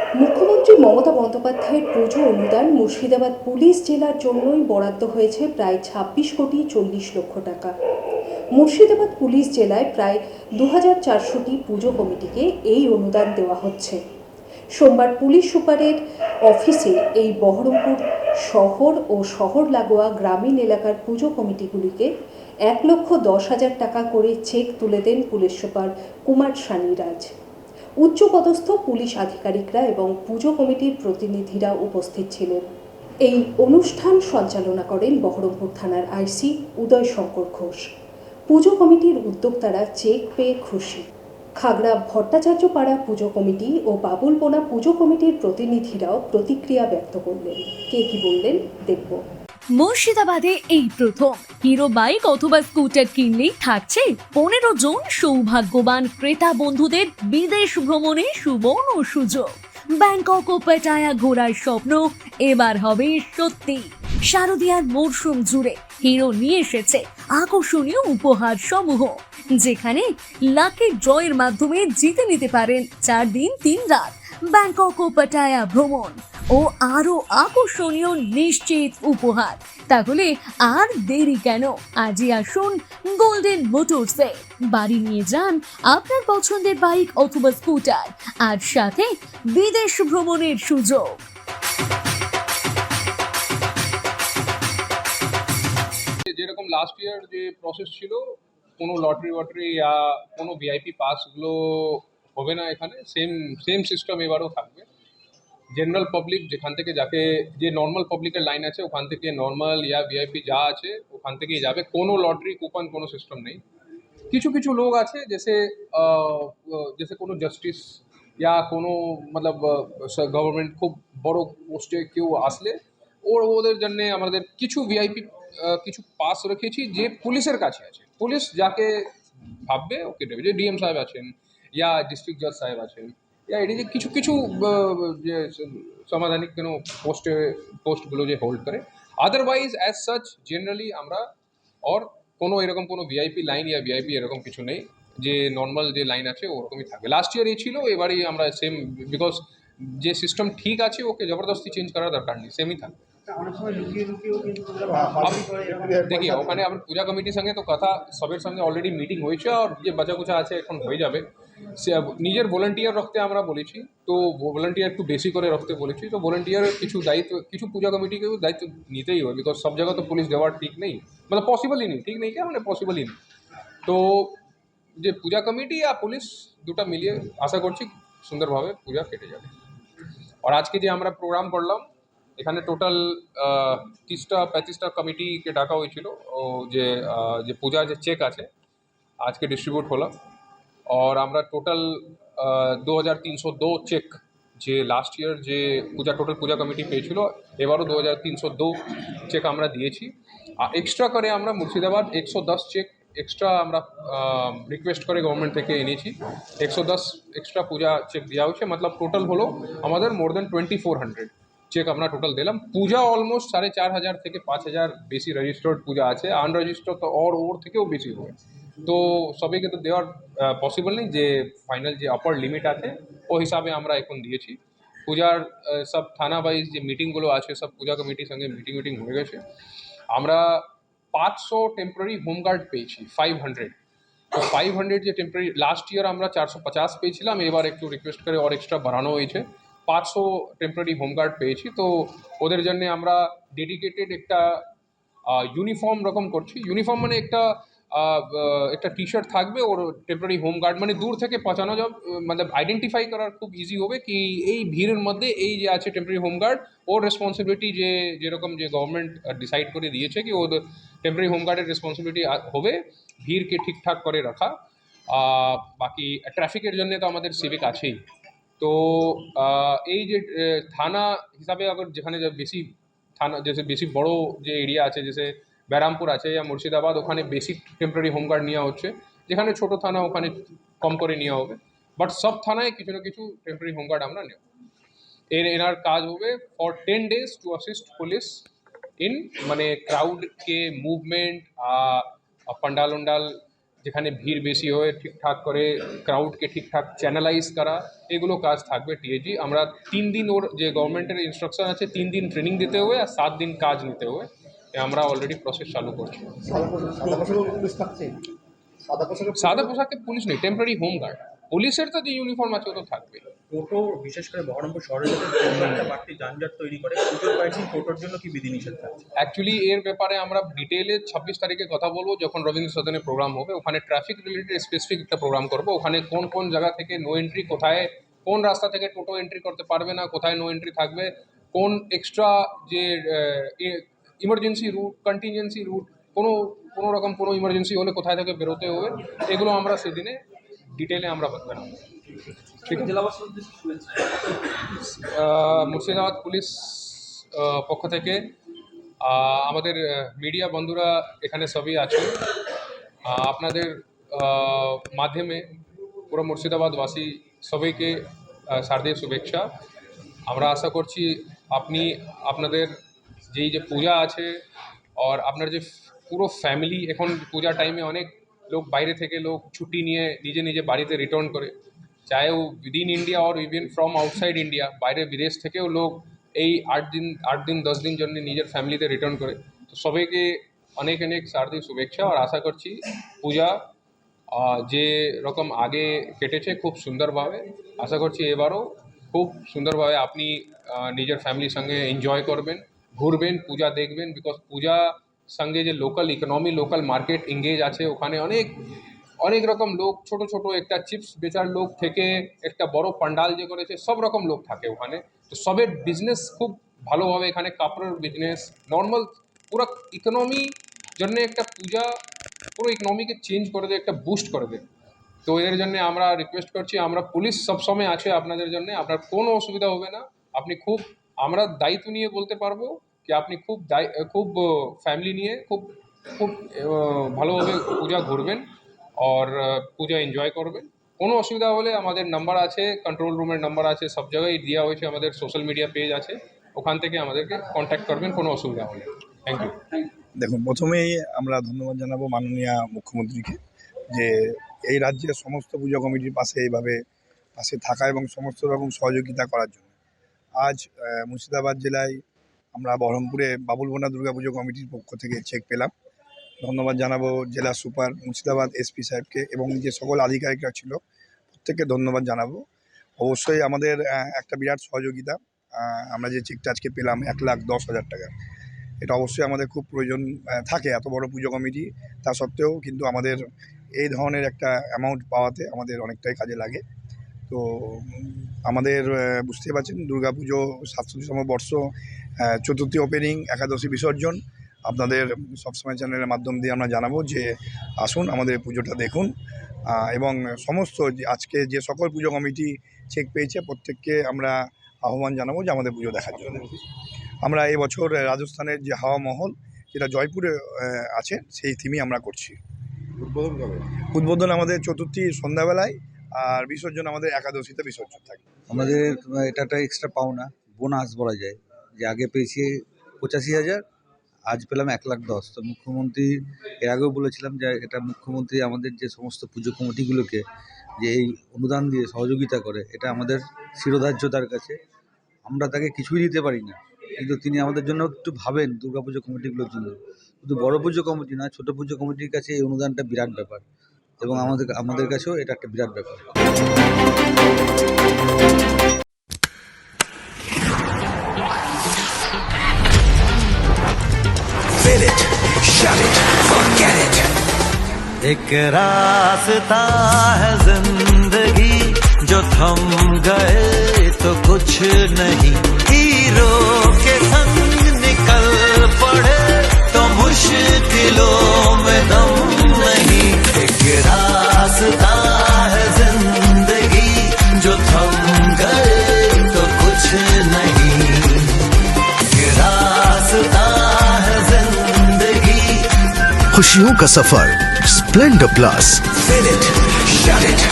মুখ্যমন্ত্রী মমতা বন্দ্যোপাধ্যায়ের পুজো অনুদান মুর্শিদাবাদ পুলিশ জেলার জন্যই বরাদ্দ হয়েছে প্রায় ছাব্বিশ কোটি চল্লিশ লক্ষ টাকা। মুর্শিদাবাদ পুলিশ জেলায় প্রায় দু হাজার চারশোটি পুজো কমিটিকে এই অনুদান দেওয়া হচ্ছে। সোমবার পুলিশ সুপারের অফিসে এই বহরমপুর শহর ও শহর লাগোয়া গ্রামীণ এলাকার পুজো কমিটিগুলিকে এক লক্ষ দশ হাজার টাকা করে চেক তুলে দেন পুলিশ সুপার কুমার সানিরাজ। উচ্চপদস্থ পুলিশ আধিকারিকরা এবং পুজো কমিটির প্রতিনিধিরা উপস্থিত ছিলেন। এই অনুষ্ঠান সঞ্চালনা করেন বহরমপুর থানার আইসি উদয় শঙ্কর ঘোষ। পুজো কমিটির উদ্যোক্তারা চেক পেয়ে খুশি। খাগড়া ভট্টাচার্য পাড়া পুজো কমিটি ও বাবুলবোনা পুজো কমিটির প্রতিনিধিরাও প্রতিক্রিয়া ব্যক্ত করলেন। কে কি বললেন, দেখব। মুর্শিদাবাদে এই প্রথম। হিরো বাইক অথবা স্কুটার কিনলেই থাকছে পনেরো জন সৌভাগ্যবান ক্রেতা বন্ধুদের বিদেশ ভ্রমণে সুবর্ণ সুযোগ। ব্যাংকক ও পেটায়া ঘোরার স্বপ্ন এবার হবে সত্যি। শারদিয়ার মরশুম জুড়ে হিরো নিয়ে এসেছে আকর্ষণীয় উপহার সমূহ যেখানে লাকি ড্রয়ের মাধ্যমে জিতে নিতে পারেন চার দিন, তিন রাত। ব্যাংকক ও পাটায়া ভ্রমণ ও আরও আকর্ষণীয় নিশ্চিত উপহার। তাহলে আর দেরি কেন? আজই আসুন গোল্ডেন মোটরসে বাড়ি নিয়ে যান আপনার পছন্দের বাইক অথবা স্কুটার আর সাথে বিদেশ ভ্রমণের সুযোগ। যেরকম লাস্ট ইয়ার যে প্রসেস ছিল, কোনো লটারি ওয়াটারি কোনো ভিআইপি পাসগুলো হবে না এখানে সেম সেম সিস্টেম এবারও থাকবে। জেনারেল পাবলিক যেখান থেকে যাকে যে নর্মাল পাবলিকের লাইন আছে ওখান থেকে নর্মাল ইয়া ভিআইপি যা আছে ওখান থেকেই যাবে। কোনো লটারি কুপন কোনো সিস্টেম নেই। কিছু কিছু লোক আছে আহ, আহ, কোনো জাস্টিস ইয়া কোনো মতলব গভর্নমেন্ট খুব বড় পোস্টে কেউ আসলে ওর ওদের জন্যে আমাদের কিছু ভিআইপি কিছু পাস রেখেছি যে পুলিশের কাছে আছে। পুলিশ যাকে ভাববে ওকে দেবে। যে ডিএম সাহেব আছেন ইয়া ডিস্ট্রিক্ট জাজ সাহেব আছেন এটি যে কিছু কিছু যে সাংবিধানিক কোনো পোস্টে পোস্টগুলো যে হোল্ড করে। আদারওয়াইজ অ্যাজ সাচ জেনারেলি আমরা ওর কোনো এরকম কোনো ভিআইপি লাইন ইয়া ভিআইপি এরকম কিছু নেই। যে নর্মাল যে লাইন আছে ওরকমই থাকবে। লাস্ট ইয়ার এই ছিল এবারই আমরা সেম বিকজ যে সিস্টেম ঠিক আছে ওকে জবরদস্তি চেঞ্জ করার দরকার নেই সেমই থাকবে। দেখি ওখানে আমার পূজা কমিটির সঙ্গে তো কথা সবের সঙ্গে অলরেডি মিটিং হয়েছে আর যে বাচ্চা কুচা আছে এখন হয়ে যাবে। নিজের ভলেন্টিয়ার রাখতে আমরা বলেছি। তো ভলেন্টিয়ার একটু বেশি করে রাখতে বলেছি। তো ভলেন্টিয়ারের কিছু দায়িত্ব, কিছু পূজা কমিটিকেও দায়িত্ব নিতেই হবে বিকজ সব জায়গা তো পুলিশ দেওয়ার ঠিক নেই। মানে পসিবলই নেই, ঠিক নেই কে মানে পসিবলই নেই। তো যে পূজা কমিটি আর পুলিশ দুটো মিলিয়ে আশা করছি সুন্দরভাবে পূজা কেটে যাবে। আর আজকে যে আমরা প্রোগ্রাম করলাম, এখানে টোটাল তিরিশটা, পঁয়ত্রিশটা কমিটিকে ডাকা হয়েছিল। ও যে যে পূজা যে চেক আছে, আজকে ডিস্ট্রিবিউট হলো और আমরা টোটাল দু হাজার তিনশো দো চেক যে লাস্ট ইয়ার যে পূজা টোটাল পূজা কমিটি পেয়েছিল, এবারও দু হাজার তিনশো দো চেক আমরা দিয়েছি। আর এক্সট্রা করে আমরা মুর্শিদাবাদ একশো দশ চেক এক্সট্রা আমরা রিকোয়েস্ট করে গভর্নমেন্ট থেকে এনেছি। একশো দশ এক্সট্রা পূজা চেক দেওয়া হচ্ছে মতলব টোটাল হলো আমাদের more than twenty four hundred check আমরা টোটাল দিলাম। পূজা অলমোস্ট সাড়ে চার হাজার থেকে পাঁচ হাজার বেশি রেজিস্টার্ড পূজা আছে। আনরেজিস্টার্ড তো ওর ওর থেকেও বেশি হবে। তো সবাইকে তো দেওয়ার পসিবল নেই যে ফাইনাল যে আপার লিমিট আছে, ও হিসাবে আমরা এখন দিয়েছি। পূজার সব থানা ওয়াইজ যে মিটিংগুলো আছে, সব পূজা কমিটির সঙ্গে মিটিং মিটিং হয়ে গেছে। আমরা পাঁচশো টেম্পোরারি হোমগার্ড পেয়েছি ফাইভ হান্ড্রেড তো ফাইভ হান্ড্রেড যে টেম্পোরারি লাস্ট ইয়ার আমরা চারশো পঞ্চাশ পেয়েছিলাম। এবার একটু রিকোয়েস্ট করে আর এক্সট্রা বাড়ানো হয়েছে। পাঁচশো টেম্পোরারি হোমগার্ড পেয়েছি। তো ওদের জন্য আমরা ডেডিকেটেড একটা ইউনিফর্ম রকম করছি। ইউনিফর্ম মানে একটা একটা টি শার্ট থাকবে। ওর টেম্পোরারি হোম গার্ড মানে দূর থেকে পচানো যাবে মানে আইডেন্টিফাই করার খুব ইজি হবে কি এই ভিড়ের মধ্যে এই যে আছে টেম্পোরারি হোম গার্ড ওর রেসপন্সিবিলিটি যে, যেরকম যে গভর্নমেন্ট ডিসাইড করে দিয়েছে কি ওর টেম্পোরারি হোম গার্ডের রেসপন্সিবিলিটি হবে। ভিড়কে ঠিকঠাক করে রাখা। বাকি ট্রাফিকের জন্য তো আমাদের সিভিক আছেই। তো এই যে থানা হিসাবে আবার যেখানে বেশি থানা যেসে বেশি বড় যে এরিয়া আছে যেসে ব্যারামপুর আছে বা মুর্শিদাবাদ, ওখানে বেসিক টেম্পোরারি হোমগার্ড নেওয়া হচ্ছে। যেখানে ছোট থানা, ওখানে কম করে নেওয়া হবে। বাট সব থানায় কিছু না কিছু টেম্পোরারি হোমগার্ড আমরা নেব। এর, এনার কাজ হবে for ten days to assist police in মানে ক্রাউডকে মুভমেন্ট পান্ডাল উন্ডাল যেখানে ভিড় বেশি হয় ঠিকঠাক করে ক্রাউডকে ঠিকঠাক চ্যানেলাইজ করা এগুলো কাজ থাকবে টিএজি আমরা তিন দিন ওর যে গভর্নমেন্টের ইনস্ট্রাকশন আছে তিন দিন ট্রেনিং দিতে হবে আর সাত দিন কাজ নিতে হবে। আমরা অলরেডি প্রসেস চালু করছি। সাদা পোশাক পুলিশ পোশাকে সাদা পোশাকে পুলিশ নেই টেম্পোরারি হোম গার্ড পুলিশের তো যে ইউনিফর্ম আছে ও তো থাকবে টোটো বিশেষ করে বহরমপুর শহরে বাড়তি যানজট তৈরি করে। পুজোর কয়েকদিন টোটোর জন্য কি বিধিনিষেধ থাকছে? অ্যাকচুয়ালি এর ব্যাপারে আমরা ডিটেলে ছাব্বিশ তারিখে কথা বলব যখন রবীন্দ্র সদনে প্রোগ্রাম হবে। ওখানে ট্রাফিক রিলেটেড স্পেসিফিক একটা প্রোগ্রাম করব। ওখানে কোন কোন জায়গা থেকে নো এন্ট্রি কোথায় কোন রাস্তা থেকে টোটো এন্ট্রি করতে পারবে না কোথায় নো এন্ট্রি থাকবে কোন এক্সট্রা যে ইমার্জেন্সি রুট কন্টিনজেন্সি রুট কোনো কোনো রকম কোনো ইমার্জেন্সি হলে কোথায় থেকে বেরোতে হবে এগুলো আমরা সেদিনে ডিটেলে আমরা আহ, মুর্শিদাবাদ পুলিশ পক্ষ থেকে আমাদের মিডিয়া বন্ধুরা এখানে সবই আছে। আপনাদের মাধ্যমে পুরো মুর্শিদাবাদবাসী সবাইকে শারদীয় শুভেচ্ছা। আমরা আশা করছি আপনি আপনাদের যেই যে পূজা আছে আর আপনার যে পুরো ফ্যামিলি এখন পূজা টাইমে অনেক লোক বাইরে থেকে লোক ছুটি নিয়ে নিজে নিজে বাড়িতে রিটার্ন করে। চাहे वो विद इन इंडिया और इवन फ्रॉम আউটসাইড ইন্ডিয়া বাইরে বিদেশ থেকেও লোক এই আট দিন আট দিন দশ দিন জন্য নিজের ফ্যামিলিতে রিটার্ন করে তো সবাইকে অনেক অনেক শারদীয় শুভেচ্ছা আর আশা করছি পূজা যে রকম আগে কেটেছে খুব সুন্দরভাবে আশা করছি এবারও খুব সুন্দরভাবে আপনি নিজের ফ্যামিলির সঙ্গে এনজয় করবেন ঘুরবেন পূজা দেখবেন বিকজ পূজা সঙ্গে যে local economy local market engage আছে ওখানে অনেক অনেক রকম লোক, ছোট ছোট একটা চিপস বেচার লোক থেকে একটা বড় পান্ডাল যে করেছে, সব রকম লোক থাকে ওখানে। তো সবের বিজনেস খুব ভালোভাবে এখানে কাপড়ের বিজনেস নর্মাল পুরো ইকোনমি জন্য একটা পূজা, পুরো ইকোনমিকে চেঞ্জ করে দেয়, একটা বুস্ট করে দেয়। তো এর জন্য আমরা রিকোয়েস্ট করছি, আমরা পুলিশ সবসময় আছে আপনাদের জন্য, আপনার কোনো অসুবিধা হবে না। আপনি খুব, আমরা দায়িত্ব নিয়ে বলতে পারব কি আপনি খুব খুব ফ্যামিলি নিয়ে খুব খুব ভালোভাবে পূজা ঘুরবেন আর পূজা এনজয় করবেন। কোনো অসুবিধা হলে আমাদের নাম্বার আছে কন্ট্রোল রুমের নাম্বার আছে, সব জায়গায় দেওয়া হয়েছে, আমাদের সোশ্যাল মিডিয়া পেজ আছে। ওখান থেকে আমাদেরকে কন্ট্যাক্ট করবেন, কোনো অসুবিধা হলে। থ্যাংক ইউ দেখুন, প্রথমেই আমরা ধন্যবাদ জানাব মাননীয় মুখ্যমন্ত্রীকে যে এই রাজ্যের সমস্ত পূজা কমিটির পাশে এইভাবে পাশে থাকা এবং সমস্ত রকম সহযোগিতা করার জন্য। আজ মুর্শিদাবাদ জেলায় আমরা বহরমপুরে বাবুলবোনা দুর্গা পুজো কমিটির পক্ষ থেকে চেক পেলাম। ধন্যবাদ জানাব জেলা সুপার মুর্শিদাবাদ এসপি সাহেবকে এবং যে সকল আধিকারিকরা ছিল প্রত্যেককে ধন্যবাদ জানাব। অবশ্যই আমাদের একটা বিরাট সহযোগিতা আমরা যে চেকটা আজকে পেলাম এক লাখ দশ হাজার টাকা। এটা অবশ্যই আমাদের খুব প্রয়োজন থাকে এত বড় পুজো কমিটি তা সত্ত্বেও কিন্তু আমাদের এই ধরনের একটা অ্যামাউন্ট পাওয়াতে আমাদের অনেকটাই কাজে লাগে। তো আমাদের আহ, বুঝতেই পারছেন দুর্গা পুজো সাতষট্টিতম বর্ষ চতুর্থী ওপেনিং একাদশী বিসর্জন আপনাদের সবসময় চ্যানেলের মাধ্যম দিয়ে আমরা জানাব যে আসুন আমাদের পুজোটা দেখুন। এবং সমস্ত যে আজকে যে সকল পুজো কমিটি চেক পেয়েছে প্রত্যেককে আমরা আহ্বান জানাব যে আমাদের পুজো দেখার জন্য। আমরা এবছর রাজস্থানের যে হাওয়া মহল যেটা জয়পুরে আছে সেই থিমই আমরা করছি। উদ্বোধন উদ্বোধন আমাদের চতুর্থী সন্ধ্যাবেলায় আর বিসর্জন আমাদের একাদশীতে বিসর্জন থাকে। আমাদের এটা একটা এক্সট্রা পাওনা বোনাস বলা যায়। যে আগে পেয়েছি পঁচাশি হাজার আজ পেলাম এক লাখ দশ। তো মুখ্যমন্ত্রী, এর আগেও বলেছিলাম যে এটা মুখ্যমন্ত্রী আমাদের যে সমস্ত পুজো কমিটিগুলোকে যে এই অনুদান দিয়ে সহযোগিতা করে, এটা আমাদের শিরোধার্য তার কাছে। আমরা তাকে কিছুই দিতে পারি না। কিন্তু তিনি আমাদের জন্য একটু ভাবেন দুর্গা পুজো কমিটিগুলোর জন্য। শুধু বড় পুজো কমিটি না ছোটো পুজো কমিটির কাছে এই অনুদানটা বিরাট ব্যাপার। এবং আমাদের আমাদের কাছেও এটা একটা বিরাট ব্যাপার। एक रास्ता है ज़िंदगी, जो थम गए तो कुछ नहीं। हीरो के संग निकल पड़े तो मुश्किलों में दम नहीं। एक रास्ता है ज़िंदगी, जो थम गए तो कुछ नहीं। रास्ता है ज़िंदगी। खुशियों का सफ़र। Splendor Plus. It, shut it.